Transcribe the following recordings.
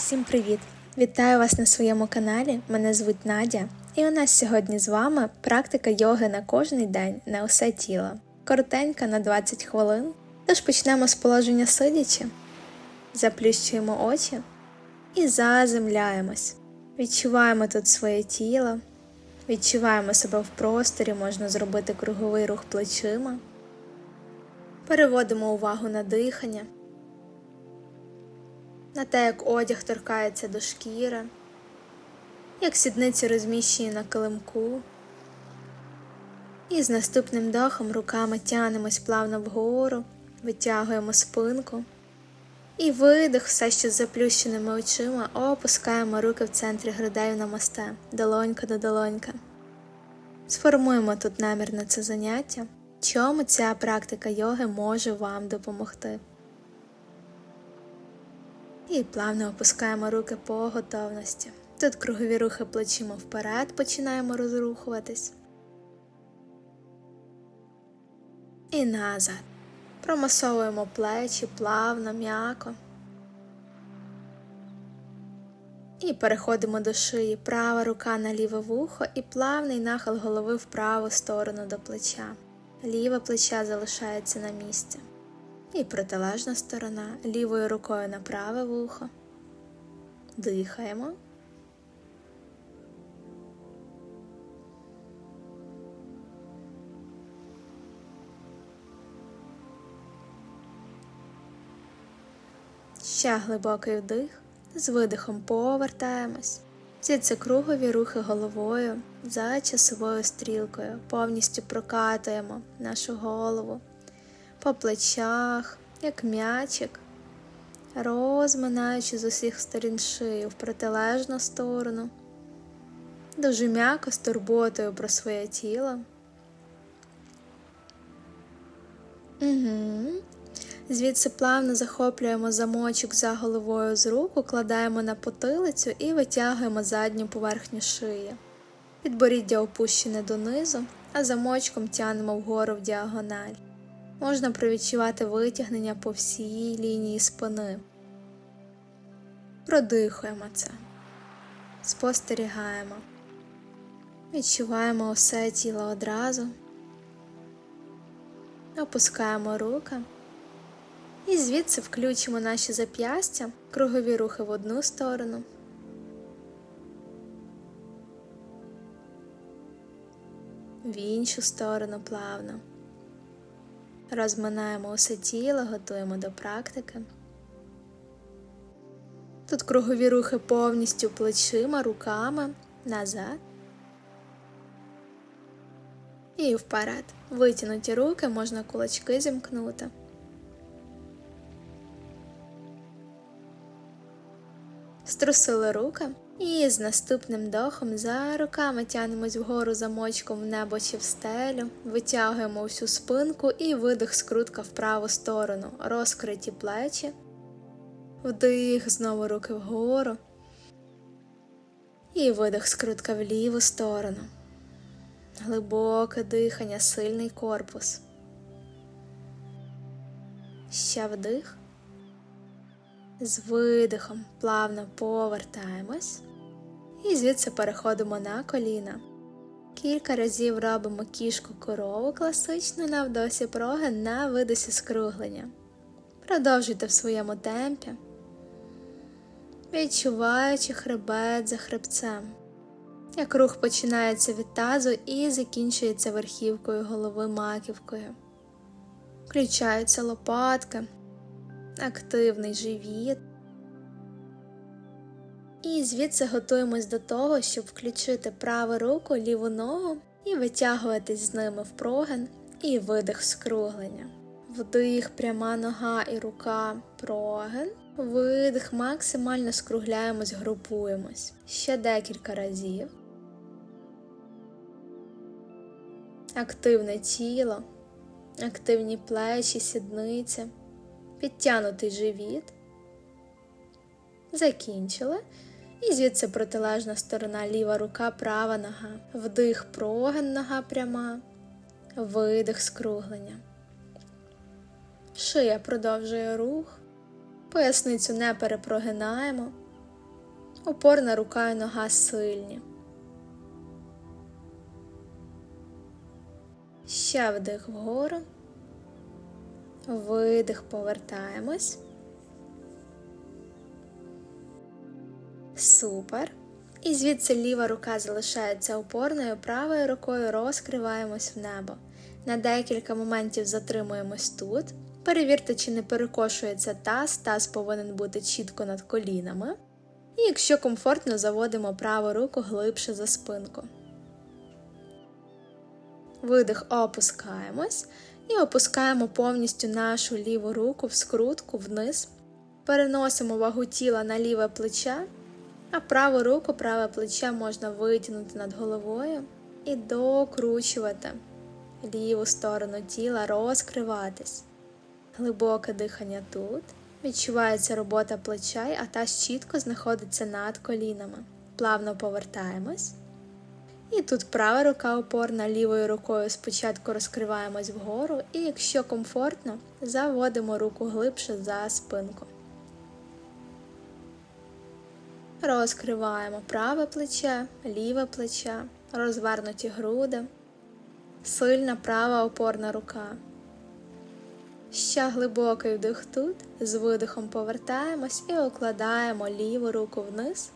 Всім привіт! Вітаю вас на своєму каналі. Мене звуть Надя, і у нас сьогодні з вами практика йоги на кожний день на усе тіло. Коротенька на 20 хвилин. Тож почнемо з положення сидячи, заплющуємо очі і заземляємось. Відчуваємо тут своє тіло, відчуваємо себе в просторі, можна зробити круговий рух плечима. Переводимо увагу на дихання на те, як одяг торкається до шкіри, як сідниці розміщені на килимку. І з наступним дохом руками тянемось плавно вгору, витягуємо спинку. І видих, все ще з заплющеними очима, опускаємо руки в центрі грудей на мосте, долонька до долонька. Сформуємо тут намір на це заняття, чому ця практика йоги може вам допомогти. І плавно опускаємо руки по готовності. Тут кругові рухи плечима вперед починаємо розрухуватись. І назад. Промасовуємо плечі плавно, м'яко. І переходимо до шиї. Права рука на ліве вухо і плавний нахил голови в праву сторону до плеча. Ліве плече залишається на місці. І протилежна сторона лівою рукою на праве вухо. Дихаємо. Ще глибокий вдих. З видихом повертаємось. Звідси кругові рухи головою за часовою стрілкою. Повністю прокатуємо нашу голову по плечах, як м'ячик, розминаючи з усіх сторін шию в протилежну сторону, дуже м'яко з турботою про своє тіло. Угу. Звідси плавно захоплюємо замочок за головою з руку, кладаємо на потилицю і витягуємо задню поверхню шиї. Підборіддя опущене донизу, а замочком тянемо вгору в діагональ. Можна провідчувати витягнення по всій лінії спини. Продихуємо це, спостерігаємо, відчуваємо усе тіло одразу, опускаємо руки і звідси включимо наші зап'ястя, кругові рухи в одну сторону. В іншу сторону плавно. Розминаємо усе тіло, готуємо до практики. Тут кругові рухи повністю плечима, руками назад. І вперед. Витягнуті руки, можна кулачки зімкнути. Струсили руки. І з наступним дохом за руками тянемось вгору замочком в небо чи в стелю, витягуємо всю спинку і видих скрутка в праву сторону, розкриті плечі, вдих, знову руки вгору. І видих скрутка в ліву сторону. Глибоке дихання, сильний корпус. Ще вдих. З видихом плавно повертаємось і звідси переходимо на коліна. Кілька разів робимо кішку корову класичну на вдосі проги на видосі скруглення. Продовжуйте в своєму темпі, відчуваючи хребет за хребцем, як рух починається від тазу і закінчується верхівкою голови маківкою. Включаються лопатки, активний живіт. І звідси готуємось до того, щоб включити праву руку, ліву ногу і витягуватись з ними в прогин і видих скруглення. Вдих, пряма нога і рука прогин. Видих, максимально скругляємось, групуємось. Ще декілька разів. Активне тіло, активні плечі, сідниці, підтянутий живіт. Закінчили. І звідси протилежна сторона ліва рука, права нога. Вдих, прогин, нога пряма, видих скруглення. Шия продовжує рух. Поясницю не перепрогинаємо. Опорна рука і нога сильні. Ще вдих вгору. Видих, повертаємось. Супер. І звідси ліва рука залишається опорною, правою рукою розкриваємось в небо. На декілька моментів затримуємось тут. Перевірте, чи не перекошується таз, таз повинен бути чітко над колінами. І якщо комфортно, заводимо праву руку глибше за спинку. Видих, опускаємось і опускаємо повністю нашу ліву руку в скрутку вниз. Переносимо вагу тіла на ліве плече, а праву руку, праве плече можна витягнути над головою і докручувати ліву сторону тіла, розкриватись. Глибоке дихання тут. Відчувається робота плеча, а таз чітко знаходиться над колінами. Плавно повертаємось. І тут права рука опорна, лівою рукою спочатку розкриваємось вгору, і якщо комфортно, заводимо руку глибше за спинку. Розкриваємо праве плече, ліве плече, розвернуті груди, сильна права опорна рука. Ще глибокий вдих тут, з видихом повертаємось і окладаємо ліву руку вниз.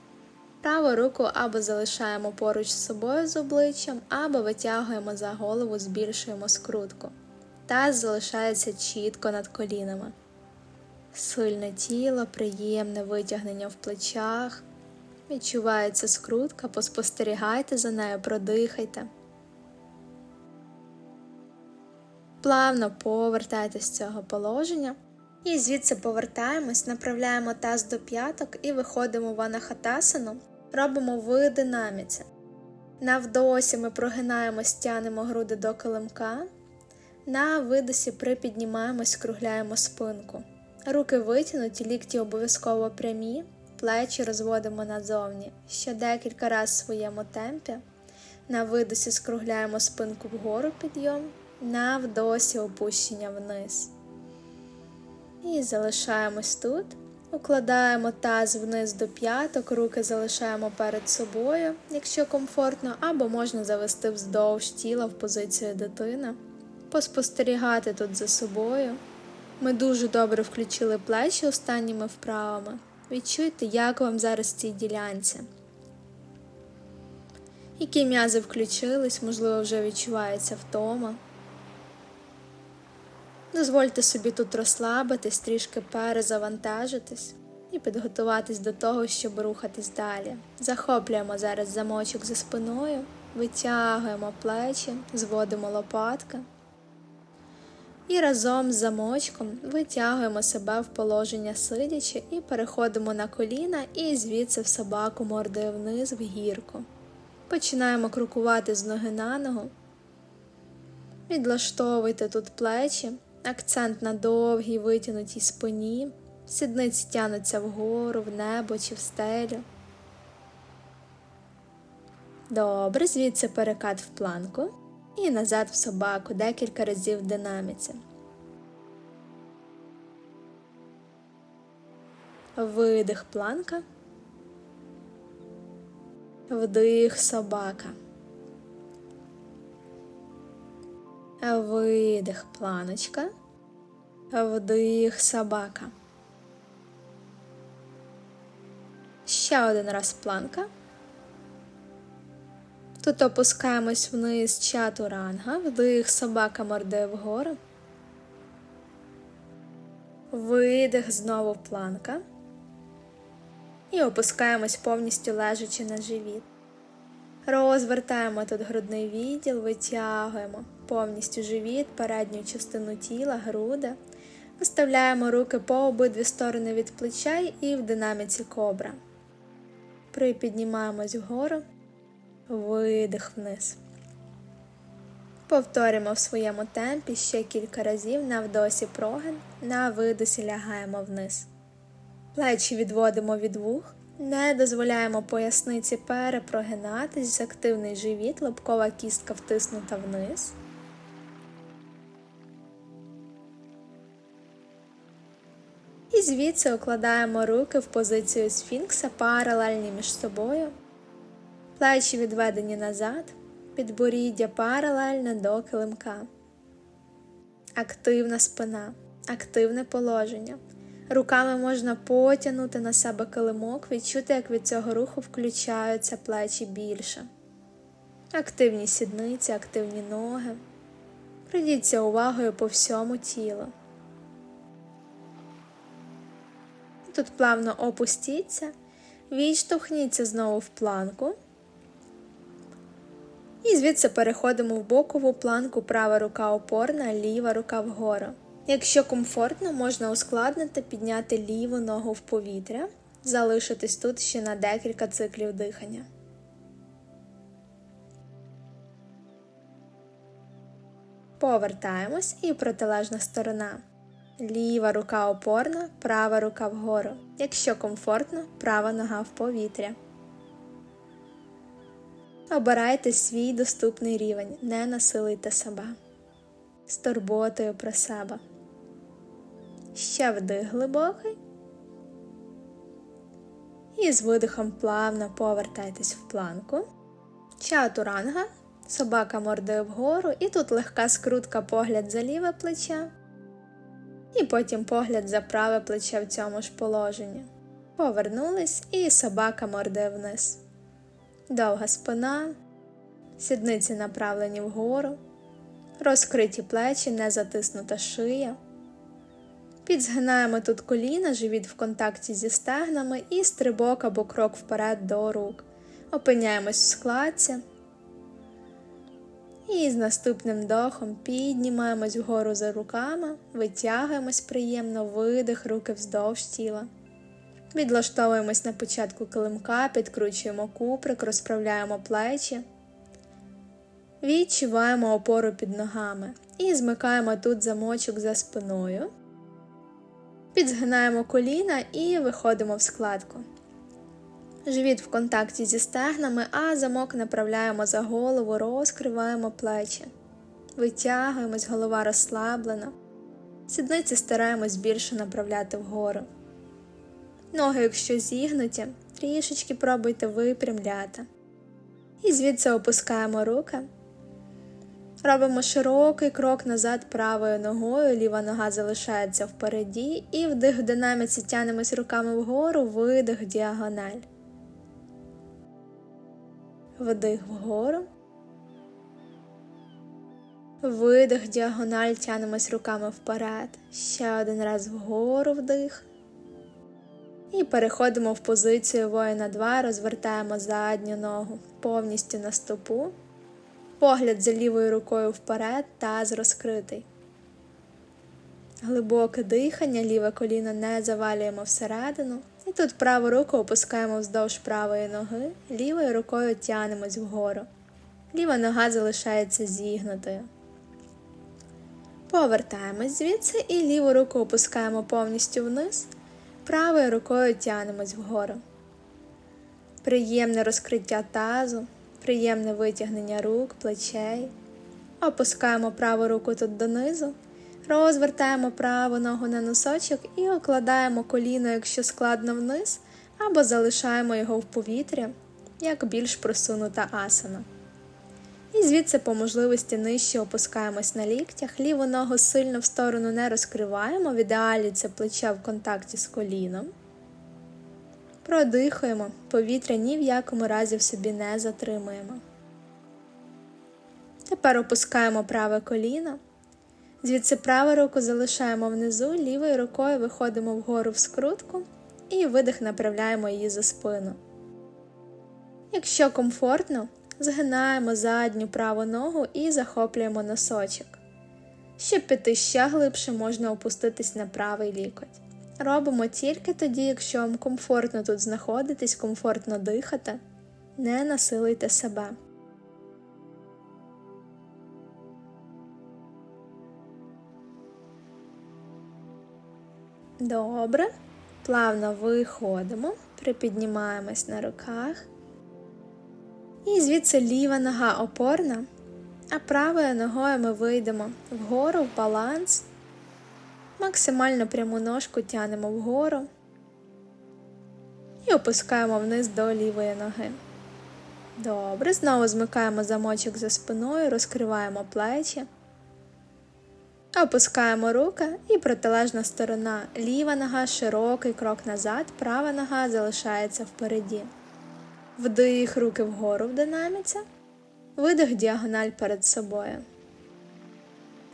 Праву руку або залишаємо поруч з собою з обличчям, або витягуємо за голову, збільшуємо скрутку. Таз залишається чітко над колінами. Сильне тіло, приємне витягнення в плечах. Відчувається скрутка, поспостерігайте за нею, продихайте. Плавно повертайтесь з цього положення. І звідси повертаємось, направляємо таз до п'яток і виходимо в анахатасану, робимо в динаміці. На вдосі ми прогинаємо, стягнемо груди до килимка. На видосі припіднімаємось, скругляємо спинку. Руки витягнуті, лікті обов'язково прямі, плечі розводимо назовні. Ще декілька разів в своєму темпі. На видосі скругляємо спинку вгору підйом, на вдосі опущення вниз. І залишаємось тут. Укладаємо таз вниз до п'яток, руки залишаємо перед собою, якщо комфортно, або можна завести вздовж тіла в позицію дитини, поспостерігати тут за собою. Ми дуже добре включили плечі останніми вправами. Відчуйте, як вам зараз в цій ділянці. Які м'язи включились, можливо, вже відчувається втома. Дозвольте собі тут розслабитись, трішки перезавантажитись і підготуватись до того, щоб рухатись далі. Захоплюємо зараз замочок за спиною, витягуємо плечі, зводимо лопатки. І разом з замочком витягуємо себе в положення сидячи і переходимо на коліна і звідси в собаку мордою вниз в гірку. Починаємо крокувати з ноги на ногу. Відлаштовуйте тут плечі, акцент на довгій витягнутій спині, сідниці тянуться вгору, в небо чи в стелю. Добре, звідси перекат в планку і назад в собаку декілька разів в динаміці. Видих планка. Вдих собака. Видих планочка. Вдих собака. Ще один раз планка. Тут опускаємось вниз чатуранга, вдих собака мордою вгору. Видих знову планка. І опускаємось повністю лежачи на живіт. Розвертаємо тут грудний відділ, витягуємо повністю живіт, передню частину тіла, груди. Виставляємо руки по обидві сторони від плеча і в динаміці кобра. Припіднімаємось вгору, видих вниз. Повторюємо в своєму темпі ще кілька разів на вдосі прогин, на видосі лягаємо вниз. Плечі відводимо від вух, не дозволяємо поясниці перепрогинатись, активний живіт, лобкова кістка втиснута вниз. І звідси укладаємо руки в позицію сфінкса паралельні між собою. Плечі відведені назад, підборіддя паралельне до килимка. Активна спина, активне положення. Руками можна потягнути на себе килимок, відчути, як від цього руху включаються плечі більше. Активні сідниці, активні ноги. Придіться увагою по всьому тілу. Тут плавно опустіться, відштовхніться знову в планку. І звідси переходимо в бокову планку, права рука опорна, ліва рука вгору. Якщо комфортно, можна ускладнити, підняти ліву ногу в повітря, залишитись тут ще на декілька циклів дихання. Повертаємось і протилежна сторона. Ліва рука опорна, права рука вгору. Якщо комфортно, права нога в повітря. Обирайте свій доступний рівень, не насилуйте себе. З турботою про себе. Ще вдих глибокий. І з видихом плавно повертайтесь в планку. Чатуранга. Собака мордою вгору, і тут легка скрутка погляд за ліве плече. І потім погляд за праве плече в цьому ж положенні. Повернулись і собака мордою вниз. Довга спина, сідниці направлені вгору, розкриті плечі, не затиснута шия. Підзгинаємо тут коліна, живіт в контакті зі стегнами і стрибок або крок вперед до рук. Опиняємось в складці. І з наступним дохом піднімаємось вгору за руками, витягуємось приємно, видих, руки вздовж тіла. Відлаштовуємось на початку килимка, підкручуємо куприк, розправляємо плечі. Відчуваємо опору під ногами і змикаємо тут замочок за спиною. Підзгинаємо коліна і виходимо в складку. Живіт в контакті зі стегнами, а замок направляємо за голову, розкриваємо плечі. Витягуємось, голова розслаблена. Сідниці стараємось більше направляти вгору. Ноги, якщо зігнуті, трішечки пробуйте випрямляти. І звідси опускаємо руки. Робимо широкий крок назад правою ногою, ліва нога залишається впереді, і вдих в динаміці тянемось руками вгору, видих діагональ. Вдих вгору. Видих, діагональ, тянемось руками вперед. Ще один раз вгору вдих. І переходимо в позицію воїна 2, розвертаємо задню ногу повністю на стопу. Погляд за лівою рукою вперед, таз розкритий. Глибоке дихання, ліве коліно не завалюємо всередину. І тут праву руку опускаємо вздовж правої ноги, лівою рукою тянемось вгору. Ліва нога залишається зігнутою. Повертаємось звідси і ліву руку опускаємо повністю вниз, правою рукою тянемось вгору. Приємне розкриття тазу, приємне витягнення рук, плечей. Опускаємо праву руку тут донизу. Розвертаємо праву ногу на носочок і окладаємо коліно, якщо складно вниз, або залишаємо його в повітрі, як більш просунута асана. І звідси по можливості нижче опускаємось на ліктях, ліву ногу сильно в сторону не розкриваємо, в ідеалі це плече в контакті з коліном. Продихуємо, повітря ні в якому разі в собі не затримуємо. Тепер опускаємо праве коліно. Звідси праву руку залишаємо внизу, лівою рукою виходимо вгору в скрутку і видих направляємо її за спину. Якщо комфортно, згинаємо задню праву ногу і захоплюємо носочок. Щоб піти ще глибше, можна опуститись на правий лікоть. Робимо тільки тоді, якщо вам комфортно тут знаходитись, комфортно дихати, не насилуйте себе. Добре. Плавно виходимо, припіднімаємось на руках. І звідси ліва нога опорна, а правою ногою ми вийдемо вгору в баланс. Максимально пряму ножку тянемо вгору і опускаємо вниз до лівої ноги. Добре, знову змикаємо замочок за спиною, розкриваємо плечі, опускаємо руки і протилежна сторона. Ліва нога, широкий крок назад, права нога залишається впереді. Вдих руки вгору в динаміці, видих діагональ перед собою.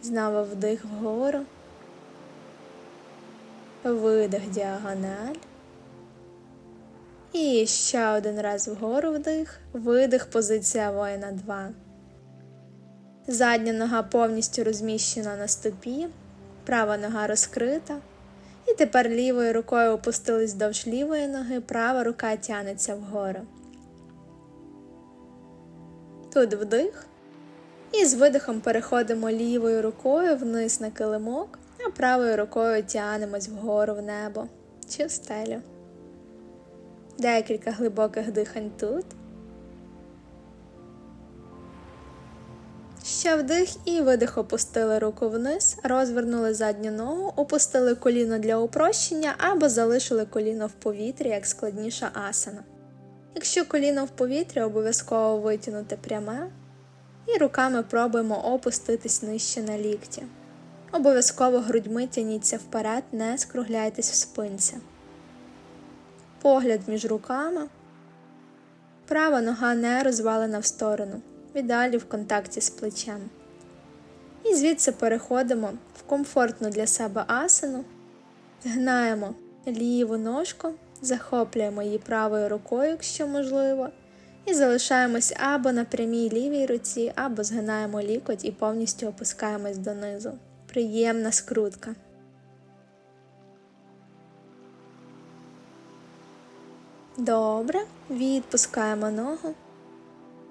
Знову вдих вгору, видих діагональ. І ще один раз вгору вдих, видих, позиція воїна 2. Задня нога повністю розміщена на стопі, права нога розкрита. І тепер лівою рукою опустились довж лівої ноги, права рука тянеться вгору. Тут вдих. І з видихом переходимо лівою рукою вниз на килимок, а правою рукою тянемось вгору в небо чи в стелю. Декілька глибоких дихань тут. Ще вдих і видих опустили руку вниз, розвернули задню ногу, опустили коліно для упрощення або залишили коліно в повітрі як складніша асана. Якщо коліно в повітрі, обов'язково витягнути пряме, і руками пробуємо опуститись нижче на лікті. Обов'язково грудьми тяніться вперед, не скругляйтесь в спинці. Погляд між руками. Права нога не розвалена в сторону, в ідеалі в контакті з плечем. І звідси переходимо в комфортну для себе асану, згинаємо ліву ножку, захоплюємо її правою рукою, якщо можливо, і залишаємось або на прямій лівій руці, або згинаємо лікоть і повністю опускаємось донизу. Приємна скрутка. Добре, відпускаємо ногу,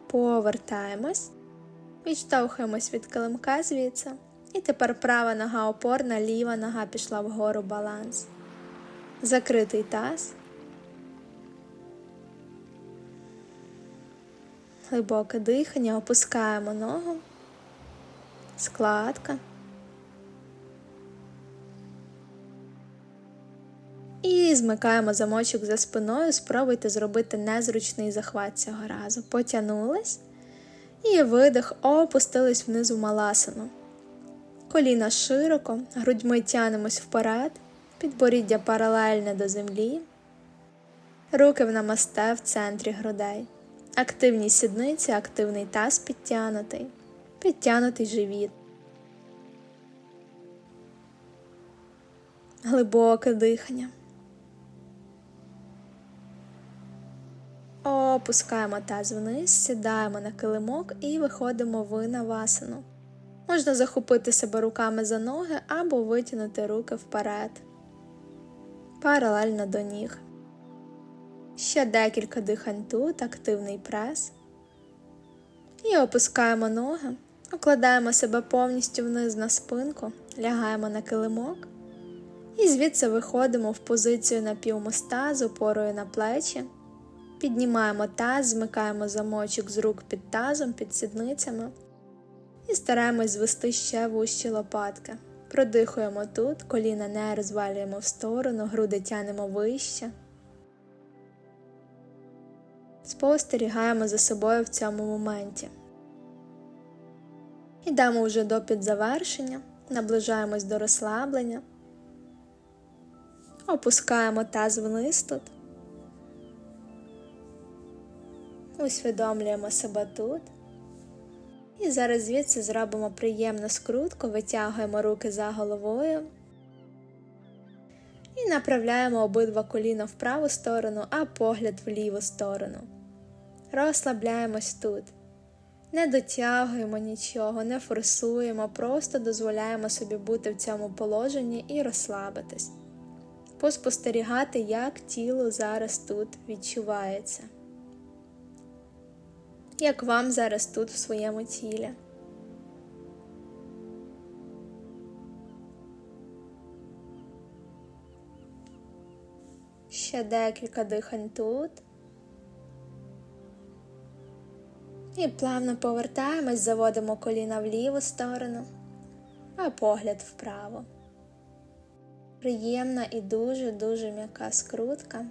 повертаємось, відштовхуємось від килимка звідси. І тепер права нога опорна, ліва нога пішла вгору баланс. Закритий таз. Глибоке дихання, опускаємо ногу, складка. І змикаємо замочок за спиною, спробуйте зробити незручний захват цього разу. Потягнулись. І видих, опустились внизу маласану. Коліна широко, грудьми тянемось вперед, підборіддя паралельне до землі. Руки в намасте в центрі грудей. Активні сідниці, активний таз підтянутий, підтянутий живіт. Глибоке дихання. Опускаємо таз вниз, сідаємо на килимок і виходимо в навасану. Можна захопити себе руками за ноги або витягнути руки вперед, паралельно до ніг. Ще декілька дихань тут, активний прес. І опускаємо ноги, укладаємо себе повністю вниз на спинку, лягаємо на килимок. І звідси виходимо в позицію напівмоста з опорою на плечі. Піднімаємо таз, змикаємо замочок з рук під тазом, під сідницями. І стараємось звести ще вущі лопатки. Продихуємо тут, коліна не розвалюємо в сторону, груди тянемо вище. Спостерігаємо за собою в цьому моменті. Йдемо вже до підзавершення, наближаємось до розслаблення, опускаємо таз вниз тут. Усвідомлюємо себе тут. І зараз звідси зробимо приємну скрутку, витягуємо руки за головою і направляємо обидва коліна в праву сторону, а погляд в ліву сторону. Розслабляємось тут. Не дотягуємо нічого, не форсуємо, просто дозволяємо собі бути в цьому положенні і розслабитись. Поспостерігати, як тіло зараз тут відчувається як вам зараз тут в своєму тілі. Ще декілька дихань тут. І плавно повертаємось, заводимо коліна в ліву сторону, а погляд вправо. приємна і дуже-дуже м'яка скрутка.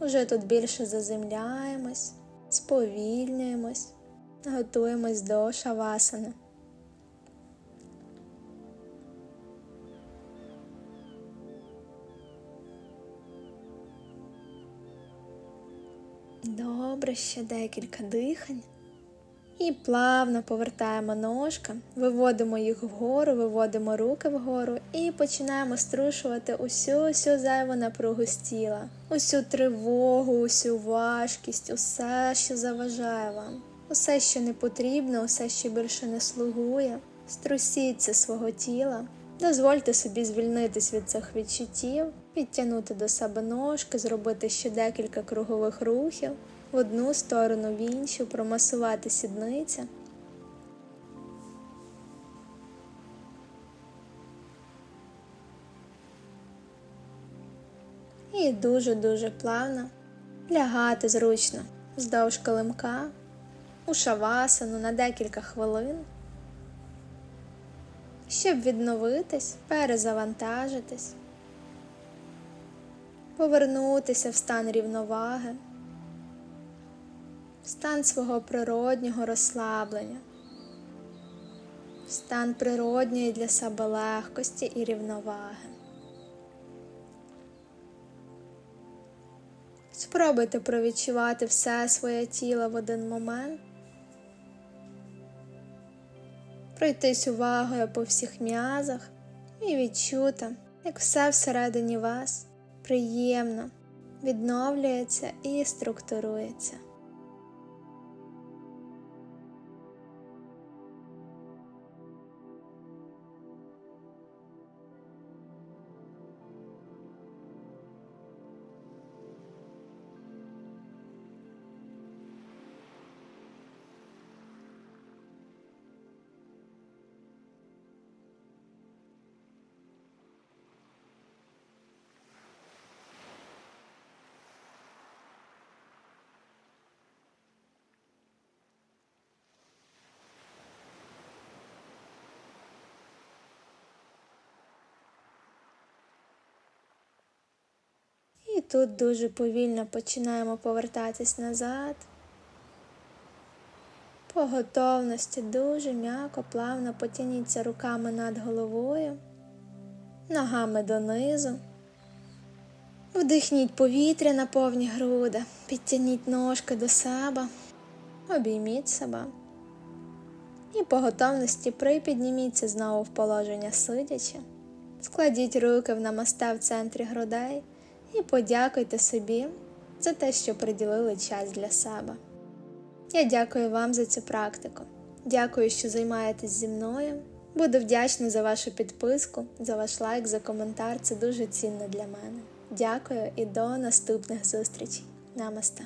Уже тут більше заземляємось, сповільнюємось, готуємось до шавасани. Добре, ще декілька дихань. І плавно повертаємо ножки, виводимо їх вгору, виводимо руки вгору і починаємо струшувати усю усю зайву напругу з тіла, усю тривогу, усю важкість, усе, що заважає вам, усе, що не потрібно, усе, що більше не слугує. Струсіться свого тіла, дозвольте собі звільнитись від цих відчуттів, підтягнути до себе ножки, зробити ще декілька кругових рухів в одну сторону, в іншу, промасувати сідниця. І дуже-дуже плавно лягати зручно вздовж килимка у шавасану на декілька хвилин, щоб відновитись, перезавантажитись, повернутися в стан рівноваги в стан свого природнього розслаблення, в стан природньої для себе легкості і рівноваги. Спробуйте провідчувати все своє тіло в один момент, пройтись увагою по всіх м'язах і відчути, як все всередині вас приємно відновлюється і структурується. Тут дуже повільно починаємо повертатись назад. По готовності дуже м'яко, плавно потяніться руками над головою, ногами донизу. Вдихніть повітря на повні груди, підтягніть ножки до себе, обійміть себе. І по готовності припідніміться знову в положення сидячи, складіть руки в намасте в центрі грудей і подякуйте собі за те, що приділили час для себе. Я дякую вам за цю практику. Дякую, що займаєтесь зі мною. Буду вдячна за вашу підписку, за ваш лайк, за коментар. Це дуже цінно для мене. Дякую і до наступних зустрічей. Намасте!